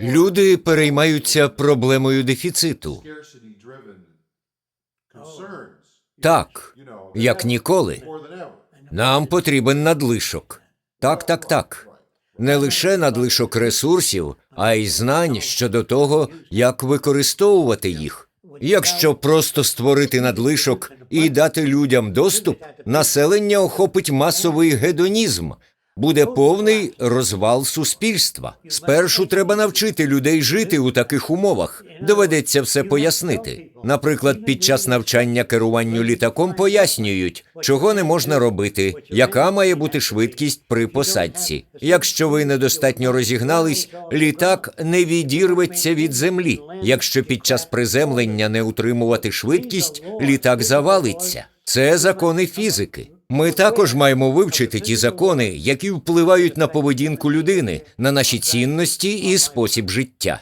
Люди переймаються проблемою дефіциту. Так, як ніколи. Нам потрібен надлишок. Так, так, так. Не лише надлишок ресурсів, а й знань щодо того, як використовувати їх. Якщо просто створити надлишок і дати людям доступ, населення охопить масовий гедонізм. Буде повний розвал суспільства. Спершу треба навчити людей жити у таких умовах. Доведеться все пояснити. Наприклад, під час навчання керуванню літаком пояснюють, чого не можна робити, яка має бути швидкість при посадці. Якщо ви недостатньо розігнались, літак не відірветься від землі. Якщо під час приземлення не утримувати швидкість, літак завалиться. Це закони фізики. Ми також маємо вивчити ті закони, які впливають на поведінку людини, на наші цінності і спосіб життя.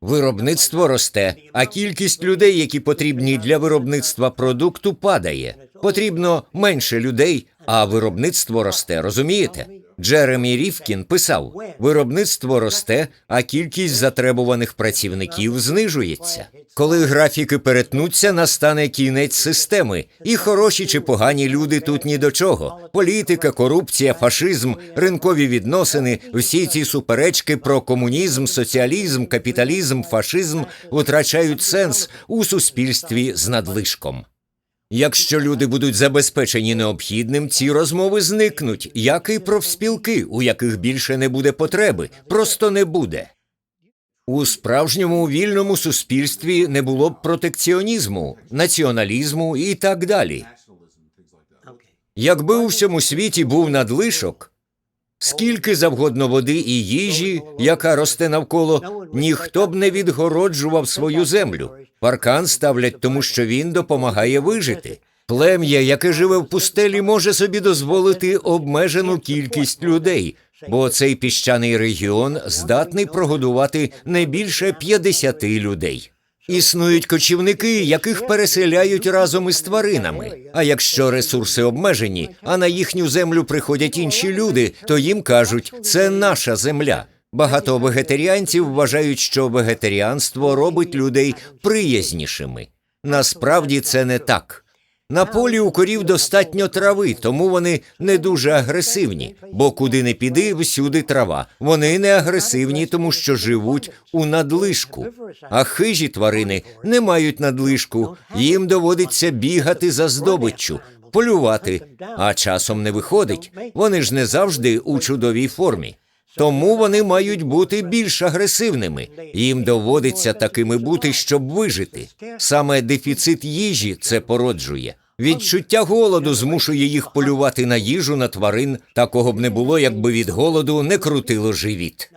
Виробництво росте, а кількість людей, які потрібні для виробництва продукту, падає. Потрібно менше людей, а виробництво росте. Розумієте? Джеремі Рівкін писав: виробництво росте, а кількість затребуваних працівників знижується. Коли графіки перетнуться, настане кінець системи, і хороші чи погані люди тут ні до чого. Політика, корупція, фашизм, ринкові відносини, всі ці суперечки про комунізм, соціалізм, капіталізм, фашизм втрачають сенс у суспільстві з надлишком. Якщо люди будуть забезпечені необхідним, ці розмови зникнуть, як і профспілки, у яких більше не буде потреби, просто не буде. У справжньому вільному суспільстві не було б протекціонізму, націоналізму і так далі. Якби у всьому світі був надлишок, скільки завгодно води і їжі, яка росте навколо, ніхто б не відгороджував свою землю. Паркан ставлять тому, що він допомагає вижити. Плем'я, яке живе в пустелі, може собі дозволити обмежену кількість людей, бо цей піщаний регіон здатний прогодувати не більше 50 людей. Існують кочівники, яких переселяють разом із тваринами. А якщо ресурси обмежені, а на їхню землю приходять інші люди, то їм кажуть, це наша земля. Багато вегетаріанців вважають, що вегетаріанство робить людей приязнішими. Насправді це не так. На полі у корів достатньо трави, тому вони не дуже агресивні, бо куди не піди, всюди трава. Вони не агресивні, тому що живуть у надлишку. А хижі тварини не мають надлишку, їм доводиться бігати за здобиччю, полювати, а часом не виходить. Вони ж не завжди у чудовій формі. Тому вони мають бути більш агресивними. Їм доводиться такими бути, щоб вижити. Саме дефіцит їжі це породжує. Відчуття голоду змушує їх полювати на їжу на тварин. Такого б не було, якби від голоду не крутило живіт.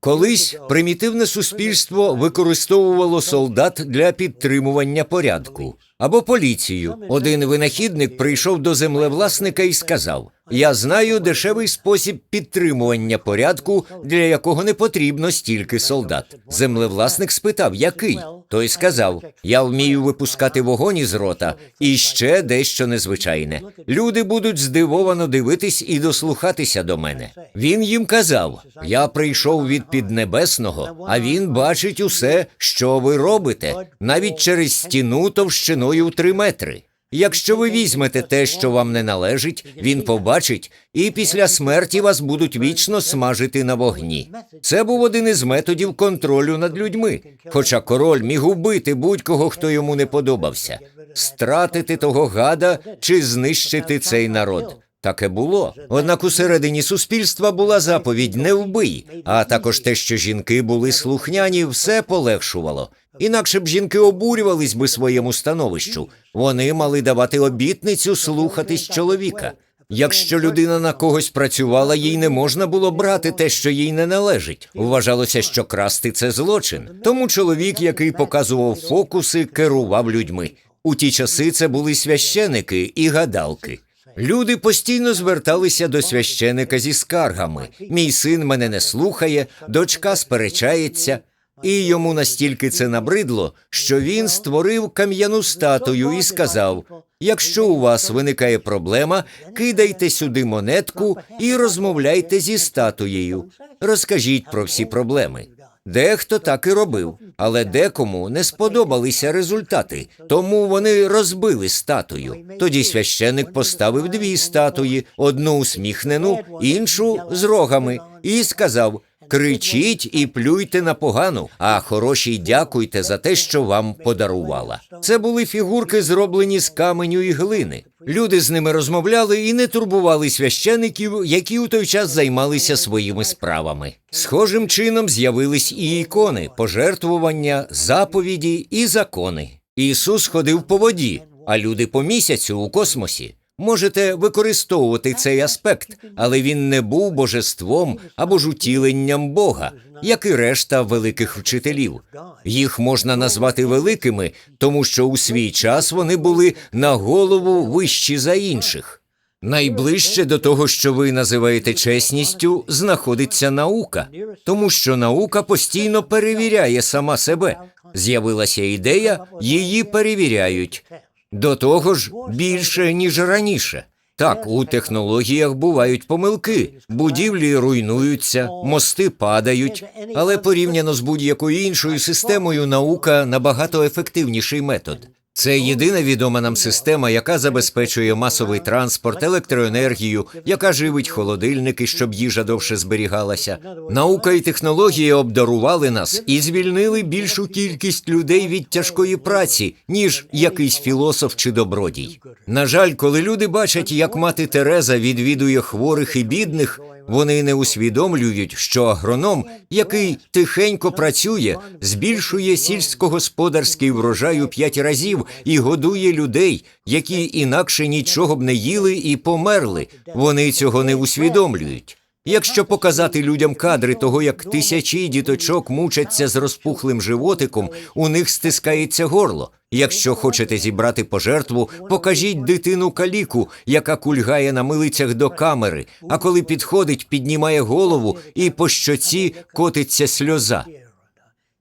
Колись примітивне суспільство використовувало солдат для підтримування порядку або поліцію. Один винахідник прийшов до землевласника і сказав: Я знаю дешевий спосіб підтримування порядку, для якого не потрібно стільки солдат. Землевласник спитав, який? Той сказав: Я вмію випускати вогонь із рота і ще дещо незвичайне. Люди будуть здивовано дивитись і дослухатися до мене. Він їм казав: Я прийшов від піднебесного, а він бачить усе, що ви робите, навіть через стіну товщиною в три метри. Якщо ви візьмете те, що вам не належить, він побачить, і після смерті вас будуть вічно смажити на вогні. Це був один із методів контролю над людьми. Хоча король міг убити будь-кого, хто йому не подобався, стратити того гада чи знищити цей народ. Таке було. Однак усередині суспільства була заповідь не вбий, а також те, що жінки були слухняні, все полегшувало. Інакше б жінки обурювались би своєму становищу. Вони мали давати обітницю слухатись чоловіка. Якщо людина на когось працювала, їй не можна було брати те, що їй не належить. Вважалося, що красти це злочин. Тому чоловік, який показував фокуси, керував людьми. У ті часи це були священики і гадалки. Люди постійно зверталися до священика зі скаргами. Мій син мене не слухає, дочка сперечається. І йому настільки це набридло, що він створив кам'яну статую і сказав: якщо у вас виникає проблема, кидайте сюди монетку і розмовляйте зі статуєю. Розкажіть про всі проблеми. Дехто так і робив, але декому не сподобалися результати, тому вони розбили статую. Тоді священик поставив дві статуї: одну усміхнену, іншу з рогами, і сказав: Кричіть і плюйте на погану, а хорошій дякуйте за те, що вам подарувала. Це були фігурки, зроблені з каменю і глини. Люди з ними розмовляли і не турбували священиків, які у той час займалися своїми справами. Схожим чином з'явились і ікони, пожертвування, заповіді і закони. Ісус ходив по воді, а люди по місяцю у космосі. Можете використовувати цей аспект, але він не був божеством або ж утіленням Бога, як і решта великих вчителів. Їх можна назвати великими, тому що у свій час вони були на голову вищі за інших. Найближче до того, що ви називаєте чесністю, знаходиться наука, тому що наука постійно перевіряє сама себе. З'явилася ідея, її перевіряють. До того ж, більше ніж раніше. Так, у технологіях бувають помилки, будівлі руйнуються, мости падають, але порівняно з будь-якою іншою системою, наука набагато ефективніший метод. Це єдина відома нам система, яка забезпечує масовий транспорт, електроенергію, яка живить холодильники, щоб їжа довше зберігалася. Наука і технології обдарували нас і звільнили більшу кількість людей від тяжкої праці, ніж якийсь філософ чи добродій. На жаль, коли люди бачать, як мати Тереза відвідує хворих і бідних, вони не усвідомлюють, що агроном, який тихенько працює, збільшує сільськогосподарський врожай у п'ять разів і годує людей, які інакше нічого б не їли і померли. Вони цього не усвідомлюють. Якщо показати людям кадри того, як тисячі діточок мучаться з розпухлим животиком, у них стискається горло. Якщо хочете зібрати пожертву, покажіть дитину каліку, яка кульгає на милицях до камери, а коли підходить, піднімає голову і по щоці котиться сльоза.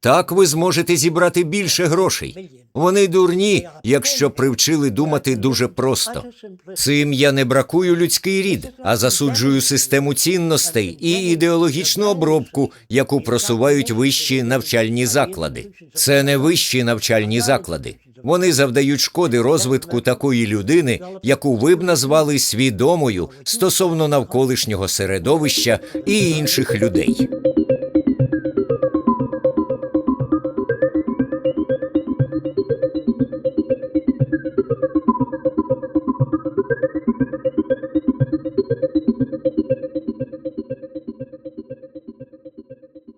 Так ви зможете зібрати більше грошей. Вони дурні, якщо привчили думати дуже просто. Цим я не бракую людський рід, а засуджую систему цінностей і ідеологічну обробку, яку просувають вищі навчальні заклади. Це не вищі навчальні заклади. Вони завдають шкоди розвитку такої людини, яку ви б назвали свідомою стосовно навколишнього середовища і інших людей.